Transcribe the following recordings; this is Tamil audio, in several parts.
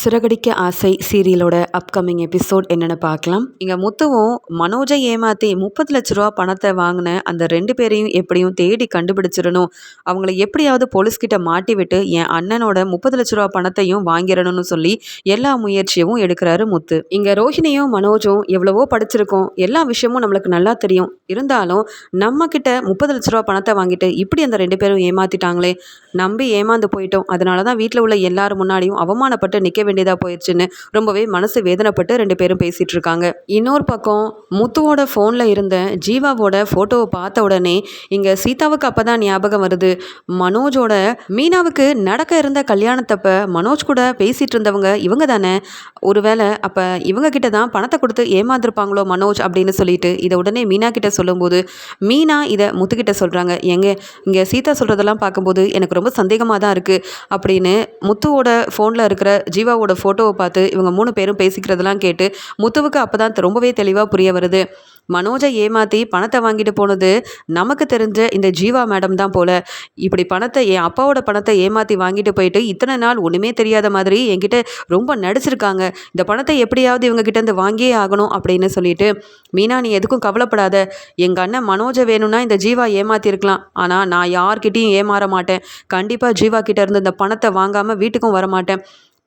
சிறகடிக்க ஆசை சீரியலோட அப்கமிங் எபிசோட் என்னென்னு பார்க்கலாம். இங்கே முத்துவும் மனோஜை ஏமாற்றி முப்பது லட்ச ரூபா பணத்தை வாங்கின அந்த ரெண்டு பேரையும் எப்படியும் தேடி கண்டுபிடிச்சிடணும். அவங்கள எப்படியாவது போலீஸ்கிட்ட மாட்டி விட்டு என் அண்ணனோட முப்பது லட்ச ரூபா பணத்தையும் வாங்கிடணும்னு சொல்லி எல்லா முயற்சியும் எடுக்கிறாரு முத்து. இங்கே ரோஹிணியும் மனோஜும் எவ்வளவோ படிச்சிருக்கோம். எல்லா விஷயமும் நம்மளுக்கு நல்லா தெரியும். இருந்தாலும் நம்ம கிட்ட முப்பது லட்ச ரூபா பணத்தை வாங்கிட்டு இப்படி அந்த ரெண்டு பேரும் ஏமாத்திட்டாங்களே. நம்பி ஏமாந்து போயிட்டோம். அதனால தான் வீட்டில் உள்ள எல்லாரும் முன்னாடியும் அவமானப்பட்டு நிற்க வேண்டியதாக போயிடுச்சுன்னு ரொம்பவே மனசு வேதனைப்பட்டு ரெண்டு பேரும் பேசிகிட்டு இருக்காங்க இன்னொரு பக்கம் முத்துவோட ஃபோனில் இருந்த ஜீவாவோட ஃபோட்டோவை பார்த்த உடனே இங்கே சீதாவுக்கு அப்போ தான் ஞாபகம் வருது. மனோஜோட மீனாவுக்கு நடக்க இருந்த கல்யாணத்தப்ப மனோஜ் கூட பேசிகிட்டு இருந்தவங்க இவங்க தானே. ஒருவேளை அப்போ இவங்க கிட்ட தான் பணத்தை கொடுத்து ஏமாந்துருப்பாங்களோ மனோஜ் அப்படின்னு சொல்லிட்டு இதை உடனே மீனா கிட்ட சொல்லும்போது மீனா இதை முத்துக்கிட்ட சொல்கிறாங்க எங்க இங்கே சீதா சொல்கிறதெல்லாம் பார்க்கும்போது எனக்கு ரொம்ப சந்தேகமாக தான் இருக்குது அப்படின்னு முத்துவோட ஃபோனில் இருக்கிற ஜீவா ஜீவாவோட ஃபோட்டோவை பார்த்து இவங்க மூணு பேரும் பேசிக்கிறதெல்லாம் கேட்டு முத்துவுக்கு அப்போ தான் ரொம்பவே தெளிவாக புரிய வருது. மனோஜை ஏமாற்றி பணத்தை வாங்கிட்டு போனது நமக்கு தெரிஞ்ச இந்த ஜீவா மேடம் தான் போல். இப்படி பணத்தை என் அப்பாவோட பணத்தை ஏமாற்றி வாங்கிட்டு போயிட்டு இத்தனை நாள் ஒன்றுமே தெரியாத மாதிரி என்கிட்ட ரொம்ப நடிச்சிருக்காங்க. இந்த பணத்தை எப்படியாவது இவங்க கிட்டேருந்து வாங்கியே ஆகணும் அப்படின்னு சொல்லிட்டு மீனா நீ எதுக்கும் கவலைப்படாத. எங்கள் அண்ணன் மனோஜை வேணும்னா இந்த ஜீவா ஏமாற்றிருக்கலாம் ஆனால் நான் யார்கிட்டையும் ஏமாற மாட்டேன். கண்டிப்பாக ஜீவா கிட்ட இருந்து இந்த பணத்தை வாங்காமல் வீட்டுக்கும் வர மாட்டேன்.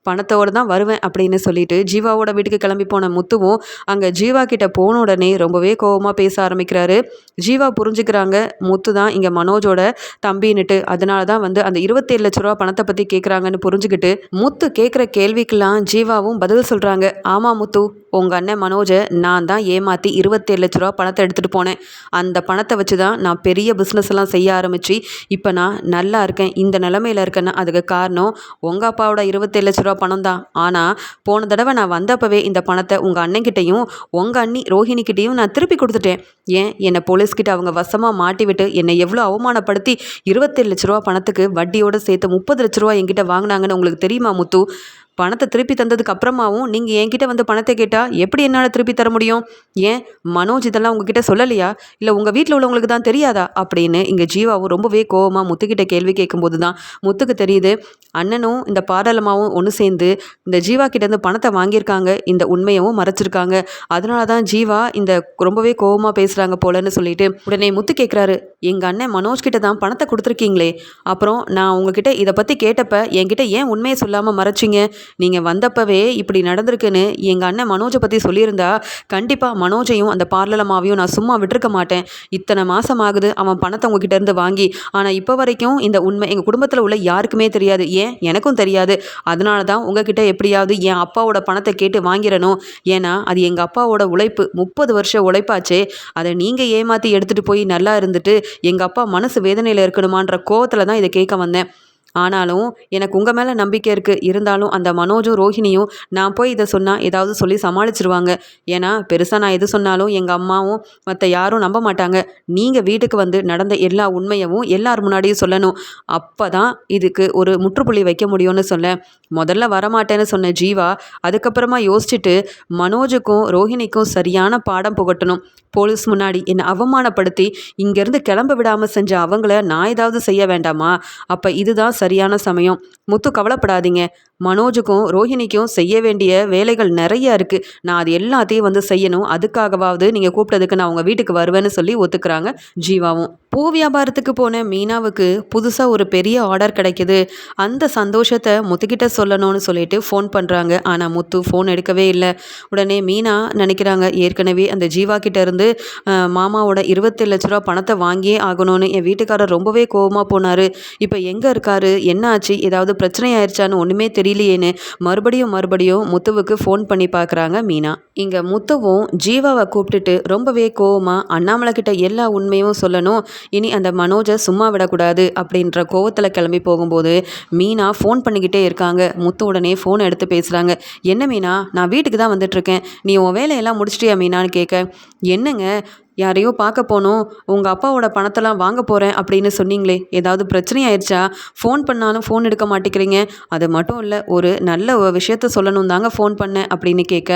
பணத்தோடு தான் வருவேன் அப்படின்னு சொல்லிட்டு ஜீவாவோட வீட்டுக்கு கிளம்பி போன முத்துவும் அங்கே ஜீவா கிட்ட போன உடனே ரொம்பவே கோபமாக பேச ஆரம்பிக்கிறாரு. ஜீவா புரிஞ்சுக்கிறாங்க. முத்து தான் இங்கே மனோஜோட தம்பின்னுட்டு அதனால தான் வந்து அந்த இருபத்தேழு லட்ச ரூபா பணத்தை பற்றி கேட்குறாங்கன்னு புரிஞ்சுக்கிட்டு முத்து கேட்குற கேள்விக்கெல்லாம் ஜீவாவும் பதில் சொல்கிறாங்க ஆமாம் முத்து உங்கள் அண்ணன் மனோஜை நான் தான் ஏமாற்றி இருபத்தேழு லட்ச ரூபா பணத்தை எடுத்துகிட்டு போனேன். அந்த பணத்தை வச்சு தான் நான் பெரிய பிஸ்னஸ் எல்லாம் செய்ய ஆரம்பித்து இப்போ நான் நல்லா இருக்கேன். இந்த நிலமையில் இருக்கேன்னா அதுக்கு காரணம் உங்கள் அப்பாவோட இருபத்தேழு லட்ச ரூபா பணம் தான் ஆனால் போன தடவை நான் வந்தப்பவே இந்த பணத்தை உங்கள் அண்ணன்கிட்டையும் உங்கள் அண்ணி ரோஹிணிக்கிட்டையும் நான் திருப்பி கொடுத்துட்டேன். ஏன்? என்னை போலீஸ்கிட்ட அவங்க வசமாக மாட்டி விட்டு என்னை எவ்வளோ அவமானப்படுத்தி இருபத்தேழு லட்ச ரூபா பணத்துக்கு வட்டியோடு சேர்த்து முப்பது லட்ச ரூபா என்கிட்ட வாங்கினாங்கன்னு உங்களுக்கு தெரியுமா முத்து? பணத்தை திருப்பி தந்ததுக்கு அப்புறமாவும் நீங்கள் என்கிட்ட வந்து பணத்தை கேட்டால் எப்படி என்னால் திருப்பி தர முடியும்? ஏன் மனோஜ் இதெல்லாம் உங்ககிட்ட சொல்லலையா? இல்லை உங்கள் வீட்டில் உள்ளவங்களுக்கு தான் தெரியாதா? அப்படின்னு இங்கே ஜீவாவும் ரொம்பவே கோவமாக முத்துக்கிட்ட கேள்வி கேட்கும்போது தான் முத்துக்கு தெரியுது. அண்ணனும் இந்த பாடலமாவும் ஒன்று சேர்ந்து இந்த ஜீவா கிட்டேருந்து பணத்தை வாங்கியிருக்காங்க. இந்த உண்மையவும் மறைச்சிருக்காங்க. அதனால தான் ஜீவா இந்த ரொம்பவே கோவமாக பேசுகிறாங்க போலன்னு சொல்லிட்டு உடனே முத்து கேட்குறாரு எங்கள் அண்ணன் மனோஜ் கிட்ட தான் பணத்தை கொடுத்துருக்கீங்களே? அப்புறம் நான் உங்ககிட்ட இதை பற்றி கேட்டப்ப என்கிட்ட ஏன் உண்மையை சொல்லாமல் மறைச்சிங்க? நீங்கள் வந்தப்பவே இப்படி நடந்திருக்குன்னு எங்கள் அண்ணன் மனோஜை பற்றி சொல்லியிருந்தா கண்டிப்பாக மனோஜையும் அந்த பார்லலமாவையும் நான் சும்மா விட்டுருக்க மாட்டேன். இத்தனை மாதம் ஆகுது அவன் பணத்தை உங்ககிட்ட இருந்து வாங்கி ஆனால் இப்போ வரைக்கும் இந்த உண்மை எங்கள் குடும்பத்தில் உள்ள யாருக்குமே தெரியாது. ஏன்? எனக்கும் தெரியாது. அதனால தான் உங்ககிட்ட எப்படியாவது என் அப்பாவோட பணத்தை கேட்டு வாங்கிடணும். ஏன்னா அது எங்கள் அப்பாவோட உழைப்பு. முப்பது வருஷம் உழைப்பாச்சே. அதை நீங்கள் ஏமாற்றி எடுத்துகிட்டு போய் நல்லா இருந்துட்டு எங்கள் அப்பா மனசு வேதனையில் இருக்கணுமான்ற கோவத்தில் தான் இதை கேட்க வந்தேன். ஆனாலும் எனக்கு உங்கள் மேலே நம்பிக்கை இருக்குது இருந்தாலும் அந்த மனோஜும் ரோஹிணியும் நான் போய் இதை சொன்னால் ஏதாவது சொல்லி சமாளிச்சிருவாங்க. ஏன்னா பெருசாக நான் எது சொன்னாலும் எங்கள் அம்மாவும் மற்ற யாரும் நம்ப மாட்டாங்க. நீங்கள் வீட்டுக்கு வந்து நடந்த எல்லா உண்மையவும் எல்லார் முன்னாடியும் சொல்லணும். அப்போ தான் இதுக்கு ஒரு முற்றுப்புள்ளி வைக்க முடியும்னு சொல்ல முதல்ல வரமாட்டேன்னு சொன்ன ஜீவா அதுக்கப்புறமா யோசிச்சுட்டு மனோஜுக்கும் ரோஹிணிக்கும் சரியான பாடம் புகட்டணும். போலீஸ் முன்னாடி என்னை அவமானப்படுத்தி இங்கேருந்து கிளம்ப விடாமல் செஞ்ச அவங்கள நான் ஏதாவது செய்ய வேண்டாமா? அப்போ இதுதான் சரியான சமயம். முத்து கவலைப்படாதீங்க. மனோஜுக்கும் ரோஹிணிக்கும் செய்ய வேண்டிய வேலைகள் நிறைய இருக்குது நான் அது எல்லாத்தையும் வந்து செய்யணும். அதுக்காகவாவது நீங்கள் கூப்பிட்டதுக்கு நான் உங்கள் வீட்டுக்கு வருவேன்னு சொல்லி ஒத்துக்கிறாங்க ஜீவாவும். பூ வியாபாரத்துக்கு போன மீனாவுக்கு புதுசாக ஒரு பெரிய ஆர்டர் கிடைக்கிது. அந்த சந்தோஷத்தை முத்துக்கிட்ட சொல்லணும்னு சொல்லிட்டு ஃபோன் பண்ணுறாங்க ஆனால் முத்து ஃபோன் எடுக்கவே இல்லை. உடனே மீனா நினைக்கிறாங்க ஏற்கனவே அந்த ஜீவா கிட்ட இருந்து மாமாவோட இருபத்தி லட்ச ரூபா பணத்தை வாங்கியே ஆகணும்னு. என் வீட்டுக்காரர் ரொம்பவே கோபமாக போனார். இப்போ எங்கே இருக்காரு? என்ன ஆச்சு ஏதாவது பிரச்சனை ஆயிடுச்சான்னு ஒன்றுமே தெரியலையேன்னு மறுபடியும் மறுபடியும் முத்துவுக்கு ஃபோன் பண்ணி பார்க்குறாங்க மீனா. இங்கே முத்துவும் ஜீவாவை கூப்பிட்டுட்டு ரொம்பவே கோவமாக அண்ணாமலை கிட்ட எல்லா உண்மையும் சொல்லணும். இனி அந்த மனோஜை சும்மா விடக்கூடாது அப்படின்ற கோவத்தில் கிளம்பி போகும்போது மீனா ஃபோன் பண்ணிக்கிட்டே இருக்காங்க. முத்து உடனே ஃபோன் எடுத்து பேசுகிறாங்க என்ன மீனா நான் வீட்டுக்கு தான் வந்துட்டுருக்கேன். நீ உன் வேலையெல்லாம் முடிச்சிட்டியா மீனான்னு கேட்க என்னங்க யாரையோ பார்க்க போனோம். உங்கள் அப்பாவோட பணத்தெல்லாம் வாங்க போகிறேன் அப்படின்னு சொன்னீங்களே ஏதாவது பிரச்சனை ஆயிடுச்சா ஃபோன் பண்ணாலும் ஃபோன் எடுக்க மாட்டேங்கிறீங்க. அது மட்டும் இல்லை ஒரு நல்ல விஷயத்த சொல்லணும் தாங்க ஃபோன் பண்ணேன் அப்படின்னு கேட்க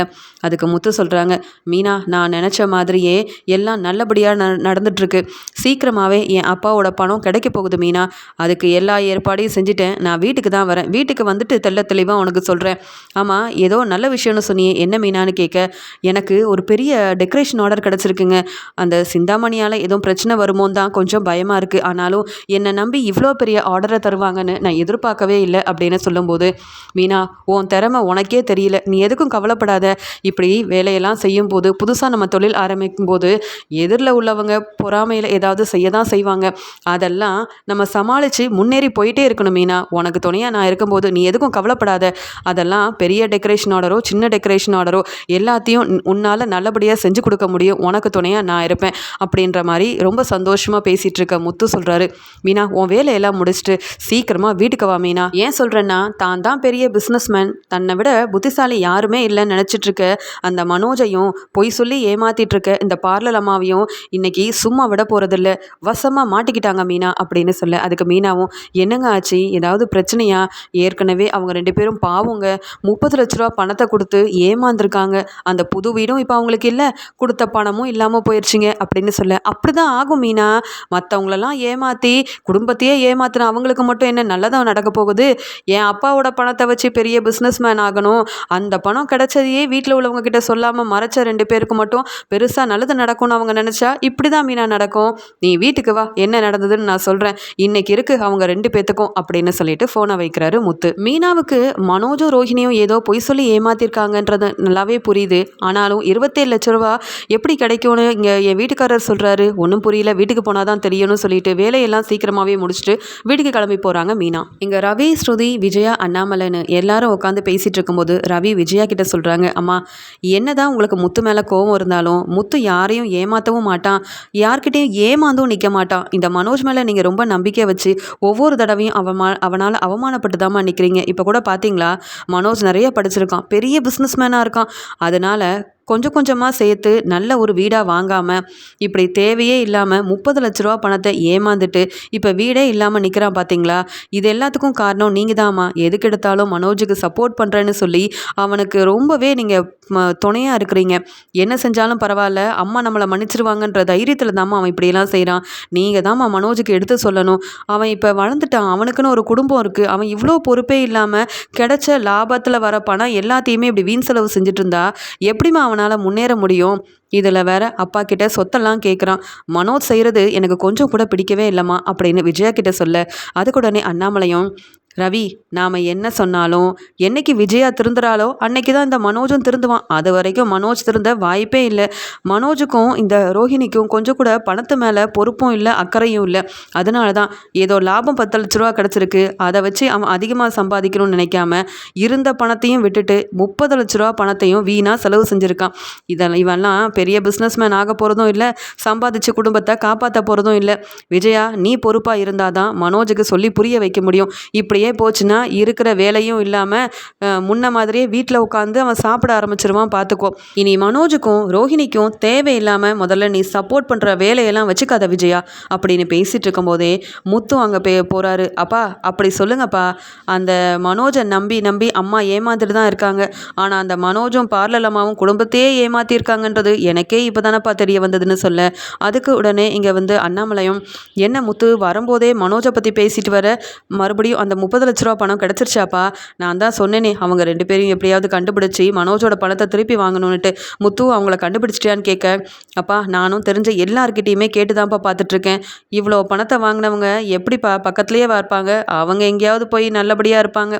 அதுக்கு அதுக்கு முத்து சொல்கிறாங்க மீனா நான் நினச்ச மாதிரியே எல்லாம் நல்லபடியாக ந நடந்துட்டுருக்கு. சீக்கிரமாகவே என் அப்பாவோட பணம் கிடைக்க போகுது மீனா. அதுக்கு எல்லா ஏற்பாடையும் செஞ்சுட்டேன். நான் வீட்டுக்கு தான் வரேன். வீட்டுக்கு வந்துட்டு தெள்ள தெளிவாக உனக்கு சொல்கிறேன் ஆமாம் ஏதோ நல்ல விஷயம்னு சொன்னியே. என்ன மீனான்னு கேட்க எனக்கு ஒரு பெரிய டெக்கரேஷன் ஆர்டர் கிடச்சிருக்குங்க. அந்த சிந்தாமணியால் எதுவும் பிரச்சனை வருமோன்னு தான் கொஞ்சம் பயமாக இருக்குது ஆனாலும் என்னை நம்பி இவ்வளோ பெரிய ஆர்டரை தருவாங்கன்னு நான் எதிர்பார்க்கவே இல்லை அப்படின்னு சொல்லும்போது மீனா உன் திறமை உனக்கே தெரியல. நீ எதுக்கும் கவலைப்படாத. இப்படி வேலையெல்லாம் செய்யும்போது புதுசாக நம்ம தொழில் ஆரம்பிக்கும் போது எதிரில் உள்ளவங்க பொறாமையில் ஏதாவது செய்ய தான் செய்வாங்க. அதெல்லாம் நம்ம சமாளித்து முன்னேறி போயிட்டே இருக்கணும் மீனா. உனக்கு துணையாக நான் இருக்கும்போது நீ எதுக்கும் கவலைப்படாத. அதெல்லாம் பெரிய டெக்கரேஷன் ஆர்டரோ சின்ன டெக்கரேஷன் ஆர்டரோ எல்லாத்தையும் உன்னால் நல்லபடியாக செஞ்சு கொடுக்க முடியும். உனக்கு துணையாக நான் இருப்பேன். அப்படின்ற மாதிரி ரொம்ப சந்தோஷமாக பேசிகிட்டு இருக்க முத்து சொல்கிறாரு மீனா உன் வேலையெல்லாம் முடிச்சுட்டு சீக்கிரமாக வீட்டுக்கு வா மீனா. ஏன் சொல்கிறேன்னா தான் தான் பெரிய பிஸ்னஸ்மேன் தன்னை விட புத்திசாலி யாருமே இல்லைன்னு நினச்சிட்டு இருக்க அந்த மனோஜையும் பொய் சொல்லி ஏமாத்திட்டு இந்த பார்லர் அம்மாவையும் இன்னைக்கு சும்மா விட போகிறதில்ல வசமாக மாட்டிக்கிட்டாங்க மீனா அப்படின்னு சொல்ல. அதுக்கு மீனாவும் என்னங்க ஆச்சு? ஏதாவது பிரச்சனையா? ஏற்கனவே அவங்க ரெண்டு பேரும் பாவங்க. முப்பது லட்ச ரூபா பணத்தை கொடுத்து ஏமாந்துருக்காங்க. அந்த புது வீடும் இப்போ அவங்களுக்கு இல்லை. கொடுத்த பணமும் இல்லாமல் போயிடுச்சுங்க அப்படின்னு சொல்ல. அப்படி தான் ஆகும் மீனா. மற்றவங்களெல்லாம் ஏமாற்றி குடும்பத்தையே ஏமாத்தின அவங்களுக்கு மட்டும் என்ன நல்லதாக நடக்க போகுது? என் அப்பாவோட பணத்தை வச்சு பெரிய பிஸ்னஸ் மேன் ஆகணும். அந்த பணம் கிடைச்சதையே வீட்டில் உள்ளவங்க கிட்ட சொல்லாமல் மறைச்ச ரெண்டு பேருக்கு மட்டும் பெருசாக நல்லது நடக்கும்னு அவங்க நினச்சா இப்படி தான் மீனா நடக்கும். நீ வீட்டுக்கு வா என்ன நடந்ததுன்னு நான் சொல்கிறேன் இன்னைக்கு இருக்கு அவங்க ரெண்டு பேத்துக்கும் அப்படின்னு சொல்லிட்டு ஃபோனை வைக்கிறாரு முத்து. மீனாவுக்கு மனோஜும் ரோஹிணியும் ஏதோ பொய் சொல்லி ஏமாத்திருக்காங்கன்றது நல்லாவே புரியுது. ஆனாலும் இருபத்தேழு லட்ச ரூபா எப்படி கிடைக்கும்னு இங்கே என் வீட்டுக்காரர் சொல்கிறாரு ஒன்றும் புரியல வீட்டுக்கு போனால் தான் தெரியும்னு சொல்லிட்டு வேலையெல்லாம் சீக்கிரமாகவே முடிச்சுட்டு வீட்டுக்கு கிளம்பி போகிறாங்க மீனா. இங்கே ரவி ஸ்ருதி விஜயா அண்ணாமலைன்னு எல்லாரும் உட்காந்து பேசிகிட்டு இருக்கும்போது ரவி விஜயா கிட்ட சொல்கிறாங்க அம்மா என்னதான் உங்களுக்கு முத்து மேலே கோவம் இருந்தாலும் முத்து யாரையும் ஏமாற்றவும் மாட்டான். யார்கிட்டையும் ஏமாந்தும் நிற்க மாட்டான். இந்த மனோஜ் மேலே நீங்கள் ரொம்ப நம்பிக்கை வச்சு ஒவ்வொரு தடவையும் அவமா அவனால் அவமானப்பட்டு தாம்மா நிற்கிறீங்க இப்போ கூட பார்த்தீங்களா மனோஜ் நிறைய படிச்சிருக்கான். பெரிய பிஸ்னஸ் மேனாக இருக்கான். அதனால் கொஞ்சம் கொஞ்சமாக சேர்த்து நல்ல ஒரு வீடாக வாங்காமல் இப்படி தேவையே இல்லாமல் முப்பது லட்ச ரூபா பணத்தை ஏமாந்துட்டு இப்போ வீடே இல்லாமல் நிற்கிறான் பார்த்தீங்களா இது எல்லாத்துக்கும் காரணம் நீங்கள் தாம்மா எதுக்கு எடுத்தாலும் மனோஜுக்கு சப்போர்ட் பண்ணுறேன்னு சொல்லி அவனுக்கு ரொம்பவே நீங்கள் துணையாக இருக்கிறீங்க. என்ன செஞ்சாலும் பரவாயில்ல அம்மா நம்மளை மன்னிச்சிருவாங்கன்ற தைரியத்தில் தாம்மா அவன் இப்படியெல்லாம் செய்கிறான் நீங்கள் தாம்மா மனோஜுக்கு எடுத்து சொல்லணும். அவன் இப்போ வளர்ந்துட்டான். அவனுக்குன்னு ஒரு குடும்பம் இருக்குது அவன் இவ்வளோ பொறுப்பே இல்லாமல் கிடைச்ச லாபத்தில் வர பணம் எல்லாத்தையுமே இப்படி வீண் செலவு செஞ்சுட்டு இருந்தா எப்படிம்மா அவன் அவனால் முன்னேற முடியும். இதில் வேற அப்பா கிட்ட சொத்தெல்லாம் கேட்குறான் மனோஜ் செய்கிறது எனக்கு கொஞ்சம் கூட பிடிக்கவே இல்லைம்மா அப்படின்னு விஜயா கிட்ட சொல்ல. அதுக்குடனே அண்ணாமலையும் ரவி நாம் என்ன சொன்னாலும் என்னைக்கு விஜயா திருந்துறாளோ அன்னைக்கு தான் இந்த மனோஜும் திருந்துவான். அது வரைக்கும் மனோஜ் திருந்த வாய்ப்பே இல்லை. மனோஜுக்கும் இந்த ரோஹிணிக்கும் கொஞ்சம் கூட பணத்து மேலே பொறுப்பும் இல்லை அக்கறையும் இல்லை. அதனால தான் ஏதோ லாபம் பத்து லட்ச ரூபா கிடச்சிருக்கு. அதை வச்சு அவன் அதிகமாக சம்பாதிக்கணும்னு நினைக்காம இருந்த பணத்தையும் விட்டுட்டு முப்பது லட்ச ரூபா பணத்தையும் வீணாக செலவு செஞ்சுருக்கான். இதெல்லாம் இவெல்லாம் பெரிய பிஸ்னஸ்மேன் ஆக போகிறதும் இல்லை சம்பாதிச்சு குடும்பத்தை காப்பாற்ற போகிறதும் இல்லை. விஜயா நீ பொறுப்பாக இருந்தால் தான் மனோஜுக்கு சொல்லி புரிய வைக்க முடியும். இப்படியே இப்படியே போச்சுன்னா இருக்கிற வேலையும் இல்லாமல் முன்ன மாதிரியே வீட்டில் உட்காந்து அவன் சாப்பிட ஆரம்பிச்சிருவான் பார்த்துக்கோ இனி மனோஜுக்கும் ரோஹிணிக்கும் தேவையில்லாமல் முதல்ல நீ சப்போர்ட் பண்ணுற வேலையெல்லாம் வச்சுக்காத விஜயா அப்படின்னு பேசிகிட்டு இருக்கும்போதே முத்து அங்கே பே போகிறாரு அப்பா அப்படி சொல்லுங்கப்பா. அந்த மனோஜை நம்பி நம்பி அம்மா ஏமாந்துட்டு தான் இருக்காங்க. ஆனால் அந்த மனோஜும் பார்லர் அம்மாவும் குடும்பத்தையே ஏமாற்றிருக்காங்கன்றது எனக்கே இப்போ தானப்பா தெரிய வந்ததுன்னு சொல்ல அதுக்கு உடனே இங்கே வந்து அண்ணாமலையும் என்ன முத்து வரும்போதே மனோஜை பற்றி பேசிட்டு வர மறுபடியும் அந்த முப்பது லட்ச ரூபா பணம் கிடச்சிருச்சாப்பா? நான் தான் சொன்னேனே அவங்க ரெண்டு பேரையும் எப்படியாவது கண்டுபிடிச்சி மனோஜோட பணத்தை திருப்பி வாங்கணுன்னுட்டு முத்து அவங்கள கண்டுபிடிச்சிட்டியான்னு கேட்க அப்பா நானும் தெரிஞ்ச எல்லாருக்கிட்டேயுமே கேட்டு தான்ப்பா பார்த்துட்ருக்கேன் இவ்வளோ பணத்தை வாங்கினவங்க எப்படிப்பா பக்கத்துலேயே வார்ப்பாங்க? அவங்க எங்கேயாவது போய் நல்லபடியாக இருப்பாங்க.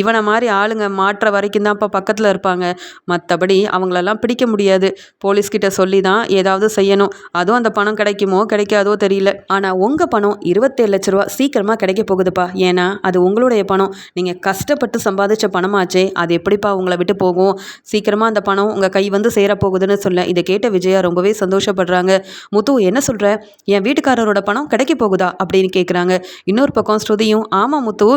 இவனை மாதிரி ஆளுங்க மாற்ற வரைக்கும் தான்ப்பா பக்கத்தில் இருப்பாங்க. மற்றபடி அவங்களெல்லாம் பிடிக்க முடியாது. போலீஸ்கிட்ட சொல்லி தான் ஏதாவது செய்யணும். அதுவும் அந்த பணம் கிடைக்குமோ கிடைக்காதோ தெரியல. ஆனால் உங்கள் பணம் இருபத்தேழு லட்ச ரூபா சீக்கிரமாக கிடைக்க போகுதுப்பா. ஏன்னா அது உங்களுடைய பணம். நீங்கள் கஷ்டப்பட்டு சம்பாதிச்ச பணமாச்சே அது எப்படிப்பா உங்களை விட்டு போகும்? சீக்கிரமாக அந்த பணம் உங்கள் கை வந்து சேரப்போகுதுன்னு சொல்ல இதை கேட்ட விஜயா ரொம்பவே சந்தோஷப்படுறாங்க. முத்து என்ன சொல்கிற என் வீட்டுக்காரரோட பணம் கிடைக்க போகுதா? அப்படின்னு கேட்குறாங்க இன்னொரு பக்கம் ஸ்ருதியும் ஆமாம் முத்து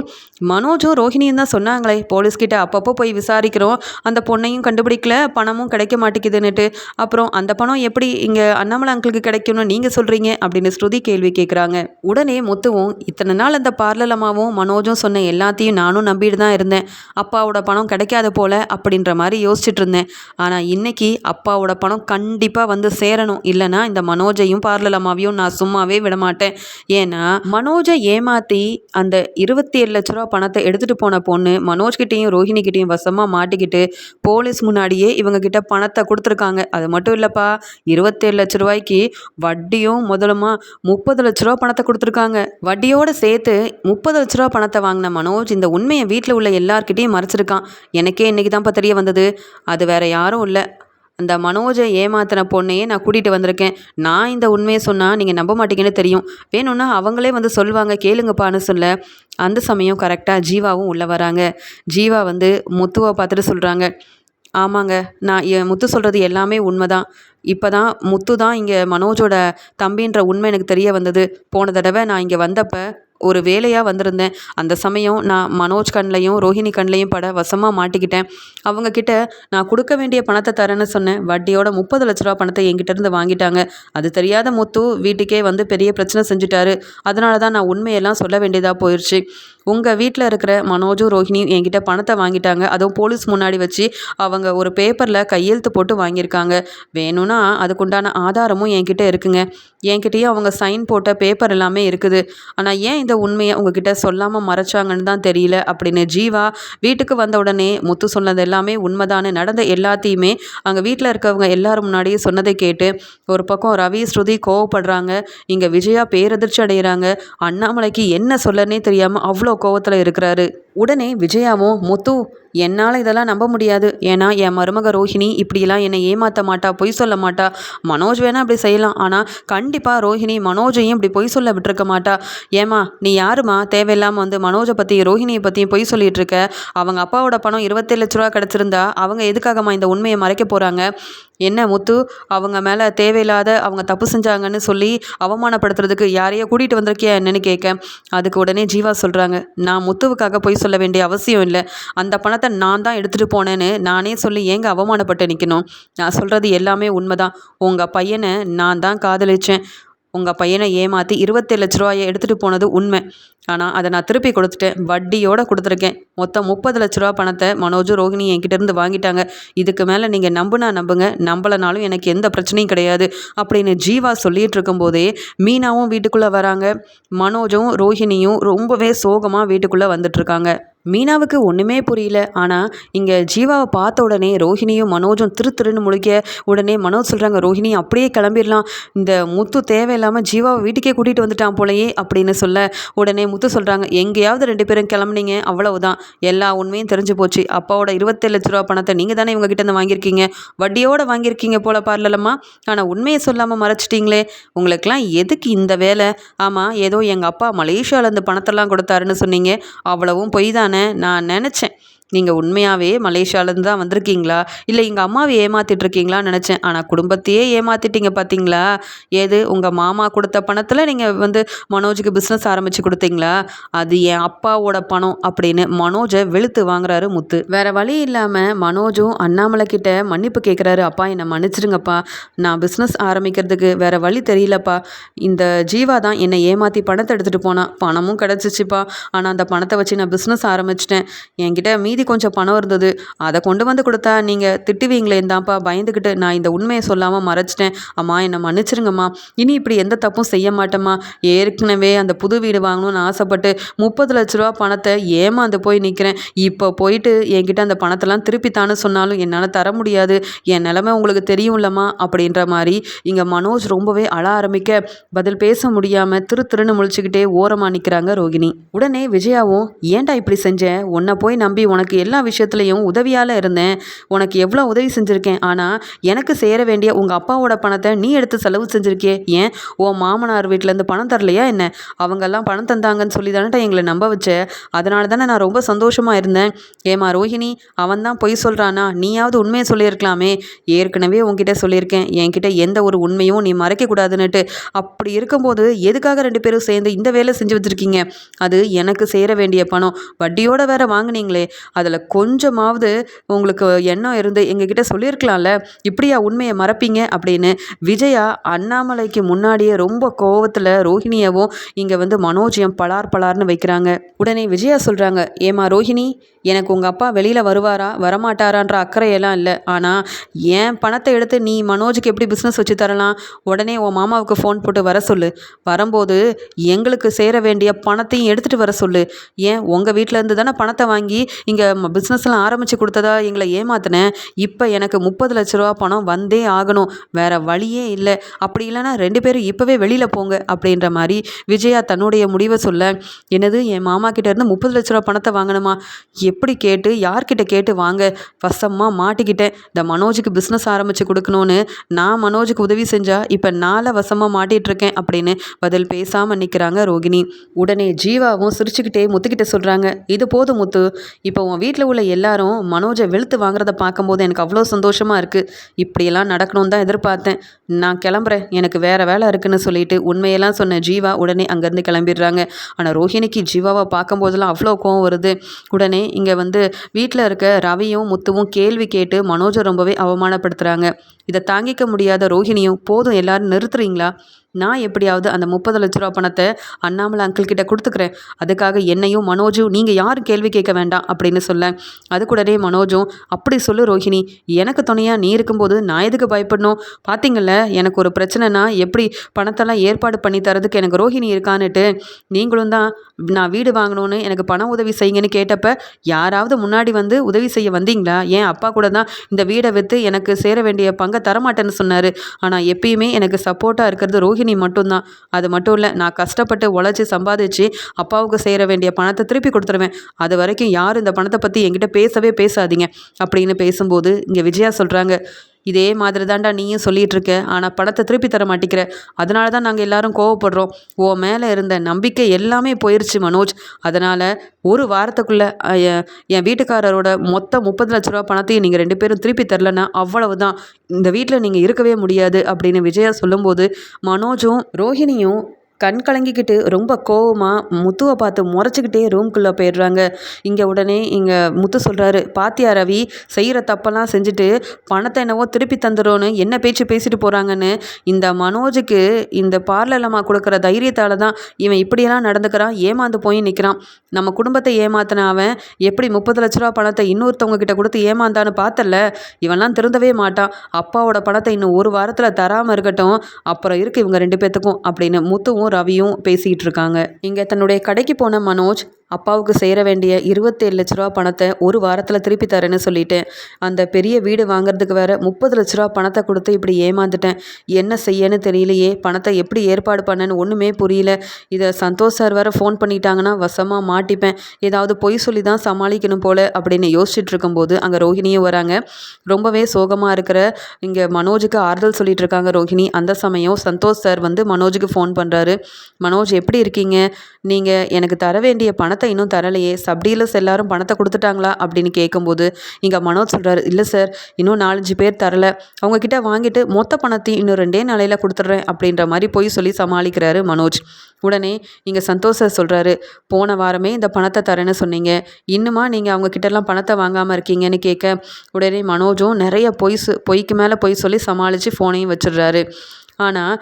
மனோஜும் ரோஹிணியும் தான் சொன்னாங்களே போலீஸ்கிட்ட அப்பப்போ போய் விசாரிக்கிறோம். அந்த பொண்ணையும் கண்டுபிடிக்கல பணமும் கிடைக்க மாட்டேங்குதுன்னுட்டு. அப்புறம் அந்த பணம் எப்படி இங்கே அண்ணாமலை அங்கிளுக்கு கிடைக்கும்னு நீங்கள் சொல்கிறீங்க அப்படின்னு ஸ்ருதி கேள்வி கேட்குறாங்க உடனே முத்துவும் இத்தனை நாள் அந்த பார்லலமாவும் மனோஜும் நீயும் சொன்ன எல்லாத்தையும் நானும் நம்பிட்டு தான் இருந்தேன். அப்பாவோட பணம் கிடைக்காத போல அப்படின்ற மாதிரி யோசிச்சுட்டு இருந்தேன். ஆனால் இன்னைக்கு அப்பாவோட பணம் கண்டிப்பாக வந்து சேரணும். இல்லைனா இந்த மனோஜையும் பார்லலம்மாவையும் நான் சும்மாவே விடமாட்டேன் ஏன்னா மனோஜை ஏமாற்றி அந்த இருபத்தி ஏழு லட்ச ரூபா பணத்தை எடுத்துகிட்டு போன பொண்ணு மனோஜ்கிட்டையும் ரோஹிணிக்கிட்டேயும் வசமாக மாட்டிக்கிட்டு போலீஸ் முன்னாடியே இவங்க கிட்ட பணத்தை கொடுத்துருக்காங்க. அது மட்டும் இல்லைப்பா இருபத்தேழு லட்ச ரூபாய்க்கு வட்டியும் முதலுமா முப்பது லட்ச ரூபா பணத்தை கொடுத்துருக்காங்க. வட்டியோடு சேர்த்து முப்பது லட்ச ரூபா பணத்தை வாங்கின மனோஜ் இந்த உண்மையை வீட்டில் உள்ள எல்லார்கிட்டையும் மறைச்சிருக்கான். எனக்கே இன்றைக்கி தான்ப்பா தெரிய வந்தது. அது வேற யாரும் இல்லை. அந்த மனோஜை ஏமாத்தின பொண்ணையே நான் கூட்டிகிட்டு வந்திருக்கேன். நான் இந்த உண்மையை சொன்னால் நீங்கள் நம்ப மாட்டீங்கன்னு தெரியும். வேணும்னா அவங்களே வந்து சொல்லுவாங்க கேளுங்கப்பான்னு சொல்ல. அந்த சமயம் கரெக்டாக ஜீவாவும் உள்ளே வராங்க. ஜீவா வந்து முத்துவை பார்த்துட்டு சொல்கிறாங்க ஆமாங்க நான் என் முத்து சொல்கிறது எல்லாமே உண்மைதான். இப்போ தான் முத்து தான் இங்கே மனோஜோட தம்பின்ற உண்மை எனக்கு தெரிய வந்தது. போன தடவை நான் இங்கே வந்தப்போ ஒரு வேலையாக வந்திருந்தேன். அந்த சமயம் நான் மனோஜ் கண்லையும் ரோஹிணி கண்லையும் பட வசமாக மாட்டிக்கிட்டேன். அவங்கக்கிட்ட நான் கொடுக்க வேண்டிய பணத்தை தரேன்னு சொன்னேன். வட்டியோட முப்பது லட்ச ரூபா பணத்தை என்கிட்டேருந்து வாங்கிட்டாங்க. அது தெரியாத முத்து வீட்டுக்கே வந்து பெரிய பிரச்சனை செஞ்சுட்டாரு. அதனால தான் நான் உண்மையெல்லாம் சொல்ல வேண்டியதாக போயிடுச்சு உங்கள் வீட்டில் இருக்கிற மனோஜும் ரோஹிணியும் என்கிட்ட பணத்தை வாங்கிட்டாங்க. அதுவும் போலீஸ் முன்னாடி வச்சு அவங்க ஒரு பேப்பரில் கையெழுத்து போட்டு வாங்கியிருக்காங்க. வேணும்னா அதுக்குண்டான ஆதாரமும் என்கிட்ட இருக்குங்க. என்கிட்டயே அவங்க சைன் போட்ட பேப்பர் எல்லாமே இருக்குது. ஆனால் ஏன் இந்த உண்மையை உங்ககிட்ட சொல்லாமல் மறைச்சாங்கன்னு தான் தெரியல. அப்படின்னு ஜீவா வீட்டுக்கு வந்த உடனே முத்து சொன்னது எல்லாமே உண்மைதானே நடந்த எல்லாத்தையுமே அங்கே வீட்டில் இருக்கவங்க எல்லாரும் முன்னாடியே சொன்னதை கேட்டு ஒரு பக்கம் ரவி ஸ்ருதி கோவப்படுறாங்க. இங்கே விஜயா பேரதிர்ச்சி அடைகிறாங்க அண்ணாமலைக்கு என்ன சொல்லனே தெரியாமல் அவ்வளோ கோவத்தில் இருக்கிறாரு. உடனே விஜயாவும் முத்து என்னால் இதெல்லாம் நம்ப முடியாது. ஏன்னா என் மருமக ரோஹிணி இப்படிலாம் என்னை ஏமாற்ற மாட்டா பொய் சொல்ல மாட்டா. மனோஜ் வேணால் அப்படி செய்யலாம். ஆனால் கண்டிப்பாக ரோஹிணி மனோஜையும் இப்படி பொய் சொல்ல விட்டுருக்க மாட்டா. ஏமா நீ யாருமா? தேவையில்லாமல் வந்து மனோஜை பற்றி ரோஹிணியை பற்றியும் பொய் சொல்லிட்டு இருக்க. அவங்க அப்பாவோட பணம் இருபத்தேழு லட்ச ரூபா கிடச்சிருந்தா அவங்க எதுக்காகம்மா இந்த உண்மையை மறைக்க போகிறாங்க என்ன முத்து அவங்க மேலே தேவையில்லாத அவங்க தப்பு செஞ்சாங்கன்னு சொல்லி அவமானப்படுத்துறதுக்கு யாரையோ கூட்டிகிட்டு வந்திருக்கியா என்னன்னு கேட்க. அதுக்கு உடனே ஜீவா சொல்கிறாங்க நான் முத்துவுக்காக பொய் சொல்ல வேண்டிய அவசியம் இல்லை. அந்த பணத்தை நான் தான் எடுத்துகிட்டு போனேன்னு நானே சொல்லி ஏங்க அவமானப்பட்டு நிற்கணும் நான் சொல்கிறது எல்லாமே உண்மைதான். உங்கள் பையனை நான் தான் காதலிச்சேன். உங்கள் பையனை ஏமாற்றி இருபத்தேழு லட்ச ரூபாயை எடுத்துகிட்டு போனது உண்மை. ஆனால் அதை நான் திருப்பி கொடுத்துட்டேன். வட்டியோடு கொடுத்துருக்கேன். மொத்தம் முப்பது லட்ச ரூபா பணத்தை மனோஜும் ரோஹிணி என்கிட்டேருந்து வாங்கிட்டாங்க. இதுக்கு மேலே நீங்கள் நம்புனா நம்புங்க. நம்பலைனாலும் எனக்கு எந்த பிரச்சனையும் கிடையாது. அப்படின்னு ஜீவா சொல்லிகிட்டு இருக்கும்போதே மீனாவும் வீட்டுக்குள்ளே வராங்க. மனோஜும் ரோஹிணியும் ரொம்பவே சோகமாக வீட்டுக்குள்ளே வந்துட்டுருக்காங்க மீனாவுக்கு ஒன்றுமே புரியல. ஆனால் இங்கே ஜீவாவை பார்த்த உடனே ரோஹிணியும் மனோஜும் திரு திருன்னு முழிக்க உடனே மனோஜ் சொல்கிறாங்க ரோஹிணி அப்படியே கிளம்பிடலாம். இந்த முத்து தேவையில்லாமல் ஜீவாவை வீட்டுக்கே கூட்டிகிட்டு வந்துட்டான் போலயே அப்படின்னு சொல்ல உடனே முத்து சொல்கிறாங்க எங்கேயாவது ரெண்டு பேரும் கிளம்புனீங்க அவ்வளவுதான். எல்லா உண்மையும் தெரிஞ்சு போச்சு. அப்பாவோட இருபத்தேழு லட்ச ரூபா பணத்தை நீங்கள் தானே இவங்க கிட்டேருந்து வாங்கியிருக்கீங்க? வட்டியோடு வாங்கியிருக்கீங்க போல பார்லலம்மா. ஆனால் உண்மையை சொல்லாமல் மறைச்சிட்டிங்களே. உங்களுக்கெல்லாம் எதுக்கு இந்த வேலை? ஆமாம் ஏதோ எங்கள் அப்பா மலேசியாவிலேருந்து பணத்தெல்லாம் கொடுத்தாருன்னு சொன்னீங்க. அவ்வளவும் பொய் தானே? நான் நினச்சேன். நீங்கள் உண்மையாகவே மலேசியாவிலேருந்து தான் வந்திருக்கீங்களா? இல்லை எங்கள் அம்மாவை ஏமாற்றிட்டுருக்கீங்களான்னு நினச்சேன். ஆனால் குடும்பத்தையே ஏமாற்றிட்டீங்க பார்த்தீங்களா ஏது உங்கள் மாமா கொடுத்த பணத்தில் நீங்கள் வந்து மனோஜுக்கு பிஸ்னஸ் ஆரம்பித்து கொடுத்தீங்களா? அது என் அப்பாவோட பணம் அப்படின்னு மனோஜை வெளுத்து வாங்குறாரு முத்து. வேறு வழி இல்லாமல் மனோஜும் அண்ணாமலை கிட்ட மன்னிப்பு கேட்குறாரு அப்பா என்னை மன்னிச்சிடுங்கப்பா. நான் பிஸ்னஸ் ஆரம்பிக்கிறதுக்கு வேறு வழி தெரியலப்பா. இந்த ஜீவா தான் என்னை ஏமாற்றி பணத்தை எடுத்துகிட்டு போனான் பணமும் கிடச்சிச்சிப்பா. ஆனால் அந்த பணத்தை வச்சு நான் பிஸ்னஸ் ஆரம்பிச்சிட்டேன். என்கிட்ட மீ மீதி கொஞ்சம் பணம் இருந்தது. அதை கொண்டு வந்து கொடுத்தா நீங்கள் திட்டுவீங்களே தான்ப்பா பயந்துக்கிட்டு நான் இந்த உண்மையை சொல்லாமல் மறைச்சிட்டேன். அம்மா என்னை மன்னிச்சிருங்கம்மா. இனி இப்படி எந்த தப்பும் செய்ய மாட்டேம்மா. ஏற்கனவே அந்த புது வீடு வாங்கணும்னு ஆசைப்பட்டு முப்பது லட்ச ரூபா பணத்தை ஏமாந்து போய் நிற்கிறேன் இப்போ போயிட்டு என்கிட்ட அந்த பணத்தெல்லாம் திருப்பி சொன்னாலும் என்னால் தர முடியாது. என் நிலமை உங்களுக்கு தெரியும்லம்மா அப்படின்ற மாதிரி இங்கே மனோஜ் ரொம்பவே அழ ஆரம்பிக்க பதில் பேச முடியாமல் திரு திருன்னு முழிச்சுக்கிட்டே ஓரமாக நிற்கிறாங்க ரோகிணி. உடனே விஜயாவும் ஏன்டா இப்படி செஞ்சேன் உன்னை போய் நம்பி உனக்கு உனக்கு எல்லா விஷயத்துலையும் உதவியால் இருந்தேன். உனக்கு எவ்வளோ உதவி செஞ்சுருக்கேன். ஆனால் எனக்கு சேர வேண்டிய உங்கள் அப்பாவோட பணத்தை நீ எடுத்து செலவு செஞ்சுருக்கே ஏன்? உன் மாமனார் வீட்டிலேருந்து பணம் தரலையா என்ன? அவங்கெல்லாம் பணம் தந்தாங்கன்னு சொல்லி தானே எங்களை நம்ப வச்ச. அதனால தானே நான் ரொம்ப சந்தோஷமாக இருந்தேன். ஏமா ரோஹிணி அவன் தான் பொய் சொல்கிறானா நீயாவது உண்மையை சொல்லியிருக்கலாமே. ஏற்கனவே உங்ககிட்ட சொல்லியிருக்கேன். என்கிட்ட எந்த ஒரு உண்மையும் நீ மறைக்கக்கூடாதுன்னுட்டு அப்படி இருக்கும்போது எதுக்காக ரெண்டு பேரும் சேர்ந்து இந்த வேலை செஞ்சு வச்சுருக்கீங்க? அது எனக்கு சேர வேண்டிய பணம். வட்டியோட வேற வாங்கினீங்களே. அதில் கொஞ்சமாவது உங்களுக்கு எண்ணம் இருந்து எங்ககிட்ட சொல்லியிருக்கலாம்ல இப்படியா உண்மையை மறப்பீங்க? அப்படின்னு விஜயா அண்ணாமலைக்கு முன்னாடியே ரொம்ப கோவத்தில் ரோஹிணியவும் இங்கே வந்து மனோஜியம் பலார் பலார்னு வைக்கிறாங்க. உடனே விஜயா சொல்கிறாங்க ஏமா ரோஹிணி எனக்கு உங்கள் அப்பா வெளியில் வருவாரா? வரமாட்டாரான்ற அக்கறையெல்லாம் இல்லை. ஆனால் ஏன் பணத்தை எடுத்து நீ மனோஜுக்கு எப்படி பிஸ்னஸ் வச்சு தரலாம்? உடனே உன் மாமாவுக்கு ஃபோன் போட்டு வர சொல்லு. வரும்போது எங்களுக்கு சேர வேண்டிய பணத்தையும் எடுத்துகிட்டு வர சொல்லு. ஏன் உங்கள் வீட்டிலேருந்து தானே பணத்தை வாங்கி இங்கே பிஸ்னஸ்லாம் ஆரம்பித்து கொடுத்ததா எங்களை ஏமாத்தினேன் இப்போ எனக்கு முப்பது லட்ச ரூபா பணம் வந்தே ஆகணும். வேறு வழியே இல்லை. அப்படி இல்லைன்னா ரெண்டு பேரும் இப்போவே வெளியில் போங்க அப்படின்ற மாதிரி விஜயா தன்னுடைய முடிவை சொல்ல என்னது என் மாமா இருந்து முப்பது லட்ச ரூபா பணத்தை வாங்கணுமா? எப்படி கேட்டு யார்கிட்ட கேட்டு வாங்க? வசமாக மாட்டிக்கிட்டேன். இந்த மனோஜுக்கு பிஸ்னஸ் ஆரம்பித்து கொடுக்கணும்னு நான் மனோஜுக்கு உதவி செஞ்சால் இப்போ நாளை வசமாக மாட்டிகிட்ருக்கேன் அப்படின்னு பதில் பேசாமல் நிற்கிறாங்க ரோகிணி. உடனே ஜீவாவும் சிரிச்சுக்கிட்டே முத்துக்கிட்ட சொல்கிறாங்க இது போதும் முத்து. இப்போ உன் வீட்டில் உள்ள எல்லாரும் மனோஜை வெளுத்து வாங்குறத பார்க்கும்போது எனக்கு அவ்வளோ சந்தோஷமாக இருக்குது இப்படியெல்லாம் நடக்கணும்னு தான் எதிர்பார்த்தேன். நான் கிளம்புறேன். எனக்கு வேறு வேலை இருக்குன்னு சொல்லிட்டு உண்மையெல்லாம் சொன்ன ஜீவா உடனே அங்கேருந்து கிளம்பிடுறாங்க. ஆனால் ரோஹிணிக்கு ஜீவாவை பார்க்கும்போதெல்லாம் அவ்வளோ கோவம் வருது. உடனே இங்கே வந்து வீட்டில் இருக்க ரவியும் முத்துவும் கேள்வி கேட்டு மனோஜை ரொம்பவே அவமானப்படுத்துகிறாங்க இதை தாங்கிக்க முடியாத ரோஹிணியும் போதும் எல்லாரும் நிறுத்துறீங்களா? நான் எப்படியாவது அந்த முப்பது லட்ச ரூபா பணத்தை அண்ணாமலை அங்கிள் கிட்ட கொடுத்துக்கிறேன். அதுக்காக என்னையும் மனோஜும் நீங்கள் யாரும் கேள்வி கேட்க வேண்டாம் அப்படின்னு சொல்ல அது கூடவே மனோஜும் அப்படி சொல்லு ரோஹிணி எனக்கு துணையாக நீ இருக்கும்போது நான் எதுக்கு பயப்படணும்? பார்த்தீங்கல்ல எனக்கு ஒரு பிரச்சனைனா எப்படி பணத்தெல்லாம் ஏற்பாடு பண்ணி தரதுக்கு எனக்கு ரோஹிணி இருக்கான்னுட்டு நீங்களும் தான் நான் வீடு வாங்கணும்னு எனக்கு பண உதவி செய்யுங்கன்னு கேட்டப்ப யாராவது முன்னாடி வந்து உதவி செய்ய வந்தீங்களா? ஏன் அப்பா கூட தான் இந்த வீடை விற்று எனக்கு சேர வேண்டிய பங்கை தரமாட்டேன்னு சொன்னார். ஆனால் எப்பயுமே எனக்கு சப்போர்ட்டாக இருக்கிறது ரோஹிணி மட்டும்தான். அது மட்டும் இல்லை நான் கஷ்டப்பட்டு உழைச்சி சம்பாதிச்சு அப்பாவுக்கு சேர வேண்டிய பணத்தை திருப்பி கொடுத்துருவேன். அது வரைக்கும் யாரும் இந்த பணத்தை பற்றி என்கிட்ட பேசவே பேசாதீங்க. அப்படின்னு பேசும்போது இங்கே விஜயா சொல்கிறாங்க இதே மாதிரி தான்டா நீயும் சொல்லிகிட்டு இருக்க ஆனால் பணத்தை திருப்பி தர மாட்டேங்கிற அதனால தான் நாங்கள் எல்லாரும் கோவப்படுறோம். ஓ மேலே இருந்த நம்பிக்கை எல்லாமே போயிடுச்சு மனோஜ். அதனால் ஒரு வாரத்துக்குள்ளே என் வீட்டுக்காரரோட மொத்த முப்பது லட்ச ரூபா பணத்தையும் நீங்கள் ரெண்டு பேரும் திருப்பி தரலன்னா அவ்வளவு தான் இந்த வீட்டில் நீங்கள் இருக்கவே முடியாது அப்படின்னு விஜயா சொல்லும்போது மனோஜும் ரோஹிணியும் கண் கலங்கிக்கிட்டு ரொம்ப கோவமாக முத்துவை பார்த்து முறைச்சிக்கிட்டே ரூம்குள்ளே போயிடுறாங்க. இங்கே உடனே இங்கே முத்து சொல்கிறாரு பாத்தியா ரவி செய்கிற தப்பெல்லாம் செஞ்சுட்டு பணத்தை என்னவோ திருப்பி தந்துடும்னு என்ன பேச்சு பேசிட்டு போகிறாங்கன்னு இந்த மனோஜுக்கு இந்த பார்லலம்மா கொடுக்குற தைரியத்தால் தான் இவன் இப்படியெல்லாம் நடந்துக்கிறான் ஏமாந்து போய் நிற்கிறான் நம்ம குடும்பத்தை ஏமாத்தின அவன் எப்படி முப்பது லட்ச ரூபா பணத்தை இன்னொருத்தவங்க கிட்ட கொடுத்து ஏமாந்தான்னு பார்த்தல இவன்லாம் திருந்தவே மாட்டான். அப்பாவோட பணத்தை இன்னும் ஒரு வாரத்தில் தராமல் இருக்கட்டும் அப்புறம் இருக்குது இவங்க ரெண்டு பேர்த்துக்கும் அப்படின்னு முத்துவும் ரவியும் பேசிகிட்டு இருக்காங்க. இங்கே தன்னுடைய கடைக்கு போன மனோஜ் அப்பாவுக்கு சேர வேண்டிய இருபத்தேழு லட்ச ரூபா பணத்தை ஒரு வாரத்தில் திருப்பி தரேன்னு சொல்லிட்டேன். அந்த பெரிய வீடு வாங்குறதுக்கு வேற முப்பது லட்ச ரூபா பணத்தை கொடுத்து இப்படி ஏமாந்துட்டேன். என்ன செய்யன்னு தெரியலையே. பணத்தை எப்படி ஏற்பாடு பண்ணேன்னு ஒன்றுமே புரியல. இதை சந்தோஷ் சார் வேற ஃபோன் பண்ணிட்டாங்கன்னா வசமாக மாட்டிப்பேன். ஏதாவது பொய் சொல்லி தான் சமாளிக்கணும் போல் அப்படின்னு யோசிச்சுட்டு இருக்கும்போது அங்கே ரோஹிணியும் வராங்க. ரொம்பவே சோகமாக இருக்கிற இங்கே மனோஜுக்கு ஆறுதல் சொல்லிட்டு இருக்காங்க ரோஹிணி. அந்த சமயம் சந்தோஷ் சார் வந்து மனோஜுக்கு ஃபோன் பண்ணுறாரு மனோஜ் எப்படி இருக்கீங்க? நீங்கள் எனக்கு தர வேண்டிய பணத்தை பணத்தை இன்னும் தரலையே. சப்டீலர்ஸ் எல்லாரும் பணத்தை கொடுத்துட்டாங்களா? அப்படின்னு கேட்கும்போது இங்கே மனோஜ் சொல்கிறாரு இல்லை சார் இன்னும் நாலஞ்சு பேர் தரலை. அவங்கக்கிட்ட வாங்கிட்டு மொத்த பணத்தையும் இன்னும் ரெண்டே நாளையில் கொடுத்துட்றேன் அப்படின்ற மாதிரி போய் சொல்லி சமாளிக்கிறாரு மனோஜ். உடனே இங்கே சந்தோஷ சொல்கிறாரு போன வாரமே இந்த பணத்தை தரேன்னு சொன்னீங்க. இன்னுமா நீங்கள் அவங்கக்கிட்டலாம் பணத்தை வாங்காமல் இருக்கீங்கன்னு கேட்க உடனே மனோஜும் நிறைய பொய் பொய்க்கு மேலே பொய் சொல்லி சமாளித்து ஃபோனையும் வச்சிடுறாரு. ஆனால்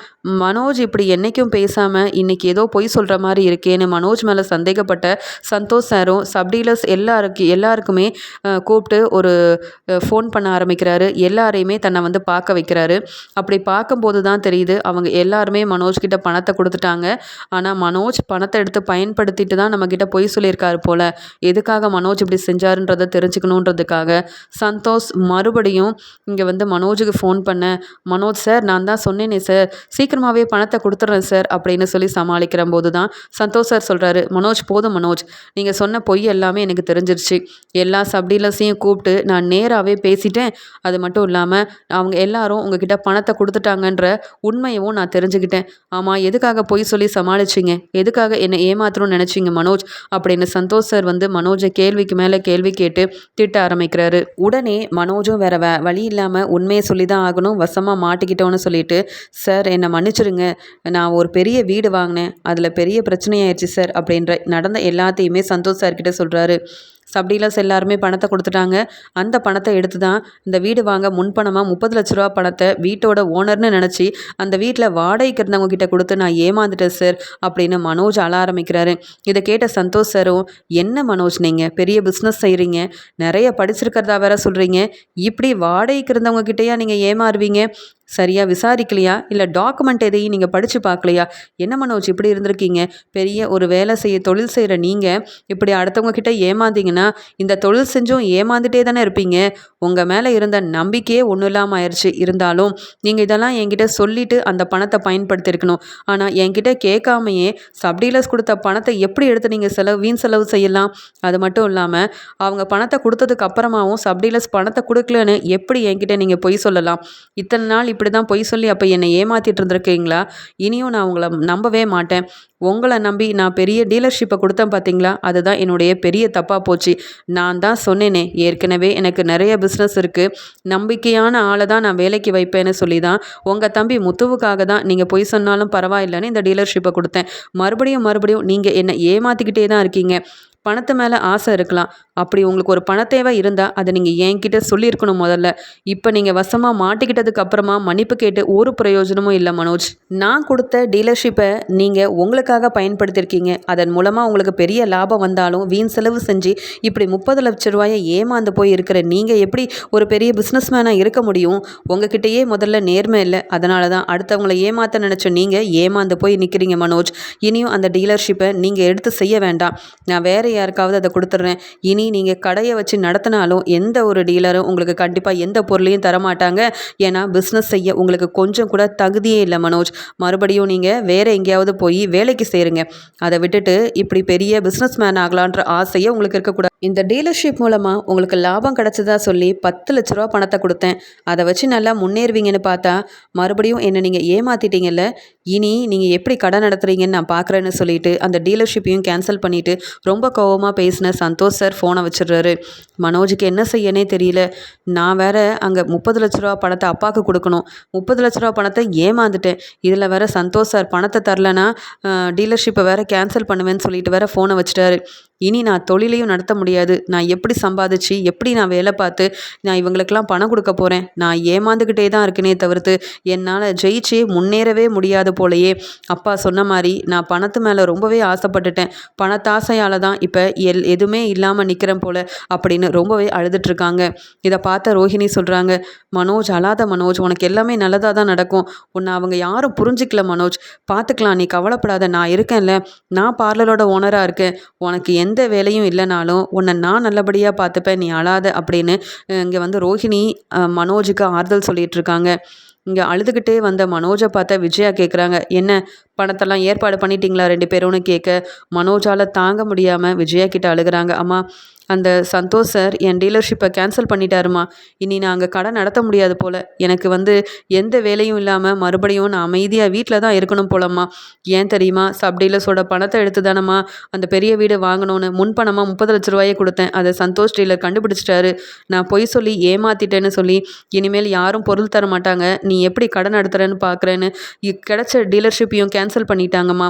மனோஜ் இப்படி என்றைக்கும் பேசாமல் இன்றைக்கி ஏதோ பொய் சொல்கிற மாதிரி இருக்கேன்னு மனோஜ் மேலே சந்தேகப்பட்ட சந்தோஷ் சாரும் சப்டீலர்ஸ் எல்லாருக்கு எல்லாருக்குமே கூப்பிட்டு ஒரு ஃபோன் பண்ண ஆரம்பிக்கிறாரு. எல்லாரையுமே தன்னை வந்து பார்க்க வைக்கிறாரு. அப்படி பார்க்கும்போது தான் தெரியுது அவங்க எல்லாருமே மனோஜ் கிட்ட பணத்தை கொடுத்துட்டாங்க. ஆனால் மனோஜ் பணத்தை எடுத்து பயன்படுத்திட்டு தான் நம்மக்கிட்ட பொய் சொல்லியிருக்காரு போல். எதுக்காக மனோஜ் இப்படி செஞ்சாருன்றதை தெரிஞ்சுக்கணுன்றதுக்காக. சந்தோஷ் மறுபடியும் இங்கே வந்து மனோஜுக்கு ஃபோன் பண்ண மனோஜ் சார் நான் தான் சொன்னேனே சார். சீக்கிரமாகவே பணத்தை கொடுத்துட்றேன் சார் அப்படின்னு சொல்லி சமாளிக்கிற போது தான் சந்தோஷ் சார் சொல்கிறாரு மனோஜ் போதும் மனோஜ். நீங்கள் சொன்ன பொய் எல்லாமே எனக்கு தெரிஞ்சிருச்சு. எல்லா சப்டீலர்ஸையும் கூப்பிட்டு நான் நேராகவே பேசிட்டேன். அது மட்டும் இல்லாமல் அவங்க எல்லாரும் உங்ககிட்ட பணத்தை கொடுத்துட்டாங்கன்ற உண்மையவும் நான் தெரிஞ்சுக்கிட்டேன். ஆமாம் எதுக்காக பொய் சொல்லி சமாளிச்சிங்க? எதுக்காக என்னை ஏமாத்தணும்னு நினச்சிங்க மனோஜ்? அப்படின்னு சந்தோஷ் சார் வந்து மனோஜை கேள்விக்கு மேலே கேள்வி கேட்டு திட்ட ஆரம்பிக்கிறாரு. உடனே மனோஜும் வேற வே வழி இல்லாமல் உண்மையை சொல்லி தான் ஆகணும் வசமாக மாட்டிக்கிட்டோன்னு சொல்லிட்டு சார் என்னை மன்னிச்சிடுங்க நான் ஒரு பெரிய வீடு வாங்கினேன். அதில் பெரிய பிரச்சனையாயிடுச்சு சார் அப்படின்ற நடந்த எல்லாத்தையுமே சந்தோஷ் சார்கிட்ட சொல்கிறாரு சப் டீலர்ஸ் எல்லாருமே பணத்தை கொடுத்துட்டாங்க. அந்த பணத்தை எடுத்து தான் இந்த வீடு வாங்க முன்பணமாக முப்பது லட்ச ரூபா பணத்தை வீட்டோட ஓனர்னு நினச்சி அந்த வீட்டில் வாடகைக்கு இருந்தவங்க கிட்ட கொடுத்து நான் ஏமாந்துட்டேன் சார் அப்படின்னு மனோஜ் அழ ஆரம்பிக்கிறாரு. இதை கேட்ட சந்தோஷ் சாரும் என்ன மனோஜ் நீங்கள் பெரிய பிஸ்னஸ் செய்கிறீங்க நிறைய படிச்சிருக்கிறதா வேற சொல்கிறீங்க இப்படி வாடகைக்கு இருந்தவங்க கிட்டேயா நீங்கள் ஏமாறுவீங்க? சரியாக விசாரிக்கலையா? இல்லை டாக்குமெண்ட் எதையும் நீங்கள் படித்து பார்க்கலையா? என்ன மனோஜ் இப்படி இருந்திருக்கீங்க? பெரிய ஒரு வேலை செய்ய தொழில் செய்கிற நீங்கள் இப்படி அடுத்தவங்க கிட்ட ஏமாந்தீங்கன்னா இந்த தொழில் செஞ்சும் ஏமாந்துட்டே தானே இருப்பீங்க. உங்கள் மேலே இருந்த நம்பிக்கையே ஒன்றும் இல்லாமல் ஆயிடுச்சு இருந்தாலும் நீங்கள் இதெல்லாம் என்கிட்ட சொல்லிவிட்டு அந்த பணத்தை பயன்படுத்தியிருக்கணும். ஆனால் என்கிட்ட கேட்காமையே சப்டீலர்ஸ் கொடுத்த பணத்தை எப்படி எடுத்து நீங்கள் செலவு வீண் செலவு செய்யலாம்? அது மட்டும் இல்லாமல் அவங்க பணத்தை கொடுத்ததுக்கு அப்புறமாவும் சப்டீலர்ஸ் பணத்தை கொடுக்கலன்னு எப்படி என்கிட்ட நீங்கள் பொய் சொல்லலாம்? இத்தனை நாள் இப்படி தான் பொய் சொல்லி அப்போ என்னை ஏமாற்றிட்டு இருந்திருக்கீங்களா? இனியும் நான் உங்களை நம்பவே மாட்டேன். உங்களை நம்பி நான் பெரிய டீலர்ஷிப்பை கொடுத்தேன் பார்த்தீங்களா அதுதான் என்னுடைய பெரிய தப்பாக போச்சு. நான் தான் சொன்னேனே. ஏற்கனவே எனக்கு நிறைய பிஸ்னஸ் இருக்குது நம்பிக்கையான ஆளை தான் நான் வேலைக்கு வைப்பேன்னு சொல்லி தான் உங்கள் தம்பி முத்துவுக்காக தான் நீங்கள் பொய் சொன்னாலும் பரவாயில்லைன்னு இந்த டீலர்ஷிப்பை கொடுத்தேன். மறுபடியும் மறுபடியும் நீங்கள் என்னை ஏமாற்றிக்கிட்டே தான் இருக்கீங்க. பணத்து மேலே ஆசை இருக்கலாம். அப்படி உங்களுக்கு ஒரு பண தேவை இருந்தால் அதை நீங்கள் என்கிட்ட சொல்லியிருக்கணும் முதல்ல. இப்போ நீங்கள் வசமாக மாட்டிக்கிட்டதுக்கு அப்புறமா மன்னிப்பு கேட்டு ஒரு பிரயோஜனமும் இல்லை மனோஜ். நான் கொடுத்த டீலர்ஷிப்பை நீங்கள் உங்களுக்காக பயன்படுத்தியிருக்கீங்க. அதன் மூலமாக உங்களுக்கு பெரிய லாபம் வந்தாலும் வீண் செலவு செஞ்சு இப்படி முப்பது லட்ச ரூபாயை ஏமாந்து போய் இருக்கிற நீங்கள் எப்படி ஒரு பெரிய பிஸ்னஸ் மேனாக இருக்க முடியும்? உங்ககிட்டயே முதல்ல நேர்மை இல்லை. அதனால தான் அடுத்தவங்களை ஏமாற்ற நினச்ச நீங்கள் ஏமாந்து போய் நிற்கிறீங்க மனோஜ். இனியும் அந்த டீலர்ஷிப்பை நீங்கள் எடுத்து செய்ய வேண்டாம். நான் வேறு யாருக்காவது அதை கொடுத்துட்றேன். இனி நீங்கள் கடையை வச்சு நடத்தினாலும் எந்த ஒரு டீலரும் உங்களுக்கு கண்டிப்பாக எந்த பொருளையும் தரமாட்டாங்க. ஏன்னா பிஸ்னஸ் செய்ய உங்களுக்கு கொஞ்சம் கூட தகுதியே இல்லை மனோஜ். மறுபடியும் நீங்கள் வேறு எங்கேயாவது போய் வேலைக்கு சேருங்க. அதை விட்டுட்டு இப்படி பெரிய பிஸ்னஸ் மேன் ஆகலான்ற ஆசையே உங்களுக்கு இருக்கக்கூடாது. இந்த டீலர்ஷிப் மூலமாக உங்களுக்கு லாபம் கிடச்சதா சொல்லி பத்து லட்ச ரூபா பணத்தை கொடுத்தேன். அதை வச்சு நல்லா முன்னேறுவீங்கன்னு பார்த்தா மறுபடியும் என்னை நீங்கள் ஏமாற்றிட்டீங்கல்ல இனி நீங்கள் எப்படி கடை நடத்துகிறீங்கன்னு நான் பார்க்குறேன்னு சொல்லிட்டு அந்த டீலர்ஷிப்பையும் கேன்சல் பண்ணிவிட்டு ரொம்ப கோவமாக பேசின சந்தோஷ் சார் ஃபோனை வச்சிடுறாரு. மனோஜுக்கு என்ன செய்யனே தெரியல. நான் வேற அங்கே முப்பது லட்ச ரூபா பணத்தை அப்பாவுக்கு கொடுக்கணும். முப்பது லட்ச ரூபா பணத்தை ஏமாந்துட்டேன். இதில் வேற சந்தோஷ் சார் பணத்தை தரலனா டீலர்ஷிப்பை வேற கேன்சல் பண்ணுவேன்னு சொல்லிட்டு வேற ஃபோனை வச்சுட்டாரு. இனி நான் தொழிலையும் நடத்த முடியாது. நான் எப்படி சம்பாதிச்சு எப்படி நான் வேலை பார்த்து நான் இவங்களுக்கெல்லாம் பணம் கொடுக்க போகிறேன் நான் ஏமாந்துக்கிட்டே தான் இருக்கேனே தவிர்த்து என்னால் ஜெயிச்சு முன்னேறவே முடியாது போலையே. அப்பா சொன்ன மாதிரி நான் பணத்து மேலே ரொம்பவே ஆசைப்பட்டுட்டேன். பணத்தாசையால் தான் இப்போ எல் எதுவுமே இல்லாமல் நிற்கிறேன் போல் அப்படின்னு ரொம்பவே அழுதுட்ருக்காங்க இதை பார்த்த ரோஹிணி சொல்கிறாங்க மனோஜ் அழாத மனோஜ் உனக்கு எல்லாமே நல்லதாக தான் நடக்கும். உன்னை அவங்க யாரும் புரிஞ்சிக்கல மனோஜ். பார்த்துக்கலாம் நீ கவலைப்படாத. நான் இருக்கேன்ல. நான் பார்லரோட ஓனராக இருக்கேன். உனக்கு எந்த வேலையும் இல்லைனாலும் உன்னை நான் நல்லபடியாக பார்த்துப்பேன் நீ அழாத அப்படின்னு இங்கே வந்து ரோஹிணி மனோஜுக்கு ஆறுதல் சொல்லிகிட்டு இருக்காங்க. இங்கே அழுதுகிட்டே வந்த மனோஜை பார்த்தா விஜயா கேட்குறாங்க என்ன பணத்தெல்லாம் ஏற்பாடு பண்ணிட்டீங்களா ரெண்டு பேரும்னு கேட்க மனோஜால் தாங்க முடியாமல் விஜயா கிட்ட அழுகிறாங்க. அம்மா அந்த சந்தோஷ் சார் என் டீலர்ஷிப்பை கேன்சல் பண்ணிட்டாருமா. இனி நான் அங்கே கடை நடத்த முடியாது போல். எனக்கு வந்து எந்த வேலையும் இல்லாமல் மறுபடியும் நான் அமைதியாக வீட்டில் தான் இருக்கணும் போலம்மா. ஏன் தெரியுமா? சப் டீலர்ஸோட பணத்தை எடுத்து தானம்மா அந்த பெரிய வீடு வாங்கணும்னு முன்பணமாக முப்பது லட்ச ரூபாயை கொடுத்தேன். அதை சந்தோஷ் டீலர் கண்டுபிடிச்சிட்டாரு. நான் பொய் சொல்லி ஏமாத்திட்டேன்னு சொல்லி இனிமேல் யாரும் பொருள் தர மாட்டாங்க. நீ எப்படி கடை நடத்துகிறேன்னு பார்க்குறேன்னு கிடைச்ச டீலர்ஷிப்பையும் கேன்சல் பண்ணிட்டாங்கம்மா.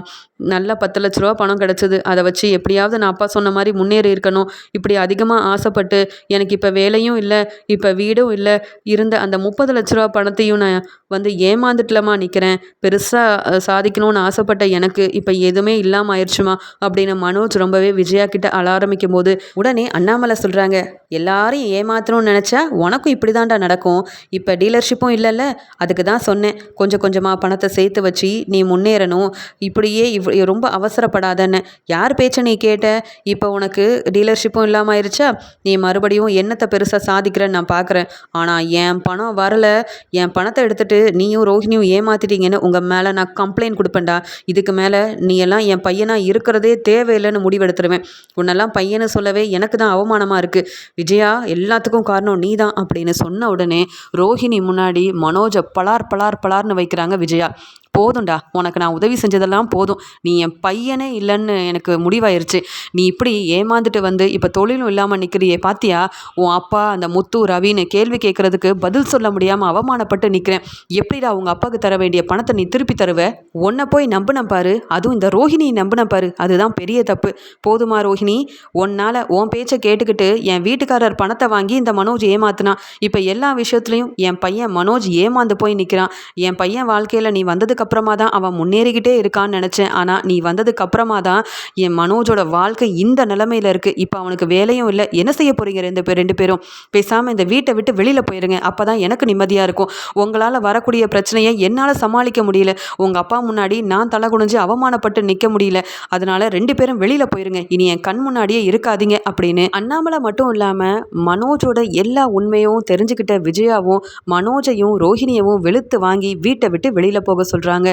நல்லா பத்து லட்ச ரூபா பணம் கிடச்சிது. அதை வச்சு எப்படியாவது நான் அப்பா சொன்ன மாதிரி முன்னேறி இருக்கணும். இப்படி அதிகமாக ஆசைப்பட்டு எனக்கு இப்போ வேலையும் இல்லை இப்போ வீடும் இல்லை இருந்த அந்த முப்பது லட்ச ரூபா பணத்தையும் நான் வந்து ஏமாந்துட்டலமா நிற்கிறேன் பெருசாக சாதிக்கணும்னு ஆசைப்பட்ட எனக்கு இப்போ எதுவுமே இல்லாமல் ஆயிடுச்சுமா அப்படின்னு மனோஜ் ரொம்பவே விஜயா கிட்ட அழ ஆரம்பிக்கும் போது உடனே அண்ணாமலை சொல்கிறாங்க எல்லாரையும் ஏமாத்தணும்னு நினச்சா உனக்கும் இப்படி தான்டா நடக்கும். இப்போ டீலர்ஷிப்பும் இல்லைல்ல. அதுக்கு தான் சொன்னேன் கொஞ்சம் கொஞ்சமாக பணத்தை சேர்த்து வச்சு நீ முன்னேறணும். இப்படியே இவ் ரொம்ப அவசரப்படாதன்னு. யார் பேச்சை நீ கேட்ட? இப்போ உனக்கு டீலர்ஷிப்பும் இல்லை இல்லாமல் ஆயிடுச்சா நீ மறுபடியும் என்னத்தை பெருசாக சாதிக்கிறேன்னு நான் பார்க்குறேன் ஆனால் என் பணம் வரலை. என் பணத்தை எடுத்துகிட்டு நீயும் ரோஹினியும் ஏமாத்திட்டீங்கன்னு உங்கள் மேலே நான் கம்ப்ளைண்ட் கொடுப்பேன்டா. இதுக்கு மேலே நீ எல்லாம் என் பையனாக இருக்கிறதே தேவையில்லைன்னு முடிவெடுத்துருவேன். உன்னெல்லாம் பையனை சொல்லவே எனக்கு தான் அவமானமாக இருக்குது விஜயா எல்லாத்துக்கும் காரணம் நீ தான் அப்படின்னு சொன்ன உடனே ரோஹிணி முன்னாடி மனோஜை பலார் பலார் பலார்னு வைக்கிறாங்க விஜயா. போதும்டா உனக்கு நான் உதவி செஞ்சதெல்லாம் போதும். நீ என் பையனே இல்லைன்னு எனக்கு முடிவாயிருச்சு. நீ இப்படி ஏமாந்துட்டு வந்து இப்போ தொழிலும் இல்லாமல் நிற்கிறியே பாத்தியா? உன் அப்பா அந்த முத்து ரவின்னு கேள்வி கேட்குறதுக்கு பதில் சொல்ல முடியாமல் அவமானப்பட்டு நிற்கிறேன் எப்படிடா உங்கள் அப்பாவுக்கு தர வேண்டிய பணத்தை நீ திருப்பி தருவ? உன்னை போய் நம்பின பாரு. அதுவும் இந்த ரோஹிணி நம்பின பாரு. அதுதான் பெரிய தப்பு. போதுமா ரோஹிணி? உன்னால் உன் பேச்சை கேட்டுக்கிட்டு என் வீட்டுக்காரர் பணத்தை வாங்கி இந்த மனோஜ் ஏமாத்தினான் இப்போ எல்லா விஷயத்துலையும் என் பையன் மனோஜ் ஏமாந்து போய் நிற்கிறான் என் பையன் வாழ்க்கையில் நீ வந்ததுக்கு வந்ததுக்கப்புறமா தான் அவன் முன்னேறிக்கிட்டே இருக்கான்னு நினச்சேன். ஆனால் நீ வந்ததுக்கப்புறமா தான் என் மனோஜோட வாழ்க்கை இந்த நிலமையில இருக்குது இப்போ அவனுக்கு வேலையும் இல்லை. என்ன செய்ய போகிறீங்க ரெண்டு பேர் ரெண்டு பேரும்? பேசாமல் இந்த வீட்டை விட்டு வெளியில் போயிருங்க. அப்போ தான் எனக்கு நிம்மதியாக இருக்கும். உங்களால் வரக்கூடிய பிரச்சனையை என்னால் சமாளிக்க முடியல. உங்கள் அப்பா முன்னாடி நான் தலை குனிஞ்சு அவமானப்பட்டு நிற்க முடியல. அதனால் ரெண்டு பேரும் வெளியில் போயிருங்க. இனி என் கண் முன்னாடியே இருக்காதீங்க அப்படின்னு அண்ணாமலை மட்டும் இல்லாமல் மனோஜோட எல்லா உண்மையும் தெரிஞ்சுக்கிட்ட விஜயாவும் மனோஜையும் ரோஹிணியவும் வெளுத்து வாங்கி வீட்டை விட்டு வெளியில் போக சொல்கிறாங்க